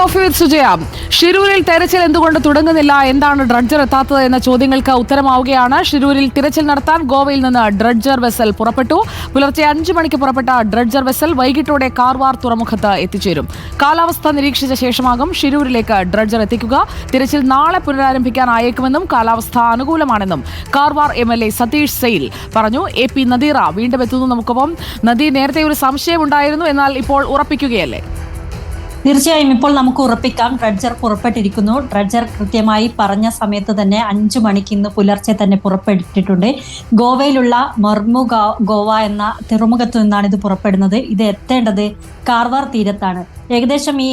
Coffee with Sujaya. ഷിരൂരിൽ തെരച്ചിൽ എന്തുകൊണ്ട് തുടങ്ങുന്നില്ല? എന്താണ് ഡ്രഡ്ജർ എത്താത്തത് എന്ന ചോദ്യങ്ങൾക്ക് ഉത്തരമാവുകയാണ്. ഷിരൂരിൽ തിരച്ചിൽ നടത്താൻ ഗോവയിൽ നിന്ന് ഡ്രഡ്ജർ വെസൽ പുറപ്പെട്ടു. പുലർച്ചെ അഞ്ചു മണിക്ക് പുറപ്പെട്ട ഡ്രഡ്ജർ വെസൽ വൈകിട്ടോടെ കാർവാർ തുറമുഖത്ത് എത്തിച്ചേരും. കാലാവസ്ഥ നിരീക്ഷിച്ച ശേഷമാകും ഷിരൂരിലേക്ക് ഡ്രഡ്ജർ എത്തിക്കുക. തിരച്ചിൽ നാളെ പുനരാരംഭിക്കാനായേക്കുമെന്നും കാലാവസ്ഥ അനുകൂലമാണെന്നും Karwar M L A Satish Sail പറഞ്ഞു. എ പി നദീറ വീണ്ടും എത്തുന്നു നമുക്കൊപ്പം. നദി നേരത്തെ ഒരു സംശയമുണ്ടായിരുന്നു എന്നാൽ ഇപ്പോൾ ഉറപ്പിക്കുകയല്ലേ? തീർച്ചയായും ഇപ്പോൾ നമുക്ക് ഉറപ്പിക്കാം. ഡ്രഡ്ജർ പുറപ്പെട്ടിരിക്കുന്നു. ഡ്രഡ്ജർ കൃത്യമായി പറഞ്ഞ സമയത്ത് തന്നെ അഞ്ചു മണിക്ക് ഇന്ന് പുലർച്ചെ തന്നെ പുറപ്പെട്ടിട്ടുണ്ട്. ഗോവയിലുള്ള മർമു ഗോവ എന്ന തുറമുഖത്തു നിന്നാണ് ഇത് പുറപ്പെടുന്നത്. ഇത് എത്തേണ്ടത് കാർവാർ തീരത്താണ്. ഏകദേശം ഈ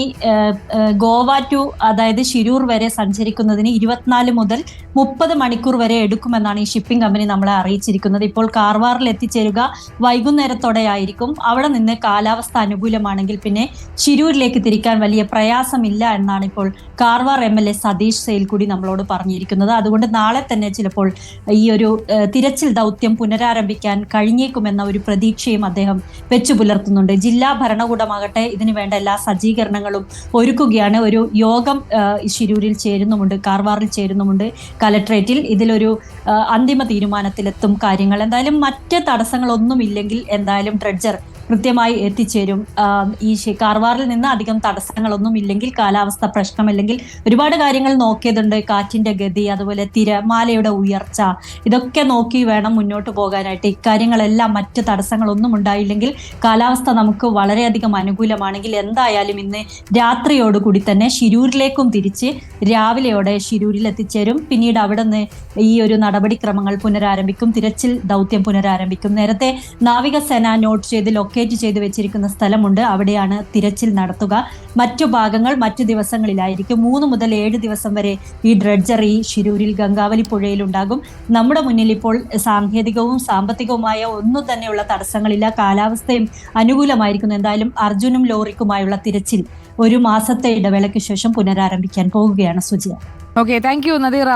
ഗോവ ടു അതായത് ശിരൂർ വരെ സഞ്ചരിക്കുന്നതിന് ഇരുപത്തിനാല് മുതൽ മുപ്പത് മണിക്കൂർ വരെ എടുക്കുമെന്നാണ് ഈ ഷിപ്പിംഗ് കമ്പനി നമ്മളെ അറിയിച്ചിരിക്കുന്നത്. ഇപ്പോൾ കാർവാറിൽ എത്തിച്ചേരുക വൈകുന്നേരത്തോടെ ആയിരിക്കും അവിടെ നിന്ന് കാലാവസ്ഥ അനുകൂലമാണെങ്കിൽ പിന്നെ ശിരൂരിലേക്ക് തിരിക്കാൻ വലിയ പ്രയാസമില്ല എന്നാണ് ഇപ്പോൾ Karwar M L A Satish Sail കൂടി നമ്മളോട് പറഞ്ഞിരിക്കുന്നത്. അതുകൊണ്ട് നാളെ തന്നെ ചിലപ്പോൾ ഈ ഒരു തിരച്ചിൽ ദൗത്യം പുനരാരംഭിക്കാൻ കഴിഞ്ഞേക്കുമെന്ന ഒരു പ്രതീക്ഷയും അദ്ദേഹം വെച്ചു പുലർത്തുന്നുണ്ട്. ജില്ലാ ഭരണകൂടമാകട്ടെ ഇതിനു വേണ്ട എല്ലാ സജ്ജീകരണങ്ങളും ഒരുക്കുകയാണ്. ഒരു യോഗം ശിരൂരിൽ ചേരുന്നുമുണ്ട് കാർവാറിൽ ചേരുന്നുമുണ്ട്. കലക്ട്രേറ്റിൽ ഇതിലൊരു അന്തിമ തീരുമാനത്തിലെത്തും കാര്യങ്ങൾ. എന്തായാലും മറ്റ് തടസ്സങ്ങളൊന്നുമില്ലെങ്കിൽ എന്തായാലും ഡ്രഡ്ജർ കൃത്യമായി എത്തിച്ചേരും. ഈ കാർവാറിൽ നിന്ന് അധികം തടസ്സങ്ങളൊന്നും ഇല്ലെങ്കിൽ കാലാവസ്ഥ പ്രശ്നമില്ലെങ്കിൽ ഒരുപാട് കാര്യങ്ങൾ നോക്കിയതുണ്ട്. കാറ്റിന്റെ ഗതി അതുപോലെ തിരമാലയുടെ ഉയർച്ച ഇതൊക്കെ നോക്കി വേണം മുന്നോട്ട് പോകാനായിട്ട്. ഇക്കാര്യങ്ങളെല്ലാം മറ്റ് തടസ്സങ്ങളൊന്നും ഉണ്ടായില്ലെങ്കിൽ കാലാവസ്ഥ നമുക്ക് വളരെയധികം അനുകൂലമാണെങ്കിൽ എന്തായാലും ഇന്ന് രാത്രിയോടുകൂടി തന്നെ ശിരൂരിലേക്കും തിരിച്ച് രാവിലെയോടെ ശിരൂരിൽ എത്തിച്ചേരും പിന്നീട് അവിടെ നിന്ന് ഈ ഒരു നടപടിക്രമങ്ങൾ പുനരാരംഭിക്കും. തിരച്ചിൽ ദൗത്യം പുനരാരംഭിക്കും. നേരത്തെ നാവികസേന നോട്ട് ചെയ്ത് ലൊക്കേറ്റ് ചെയ്ത് വെച്ചിരിക്കുന്ന സ്ഥലമുണ്ട്. അവിടെയാണ് തിരച്ചിൽ നടത്തുക. മറ്റു ഭാഗങ്ങൾ മറ്റു ദിവസങ്ങളിലായിരിക്കും. മൂന്ന് മുതൽ ഏഴ് ദിവസം വരെ ഈ ഡ്രഡ്ജർ ഈ ശിരൂരിൽ ഗംഗാവലി പുഴയിൽ ഉണ്ടാകും നമ്മുടെ മുന്നിൽ ഇപ്പോൾ സാങ്കേതികവും സാമ്പത്തികവുമായ ഒന്നും തന്നെയുള്ള തടസ്സങ്ങളില്ല. കാലാവസ്ഥയും അനുകൂലമായിരിക്കുന്നു. എന്തായാലും അർജുനും ലോറിക്കുമായുള്ള തിരച്ചിൽ ഒരു മാസത്തെ ഇടവേളയ്ക്ക് ശേഷം പുനരാരംഭിക്കാൻ പോവുകയാണ് Sujiya. Okay thank you Nadeera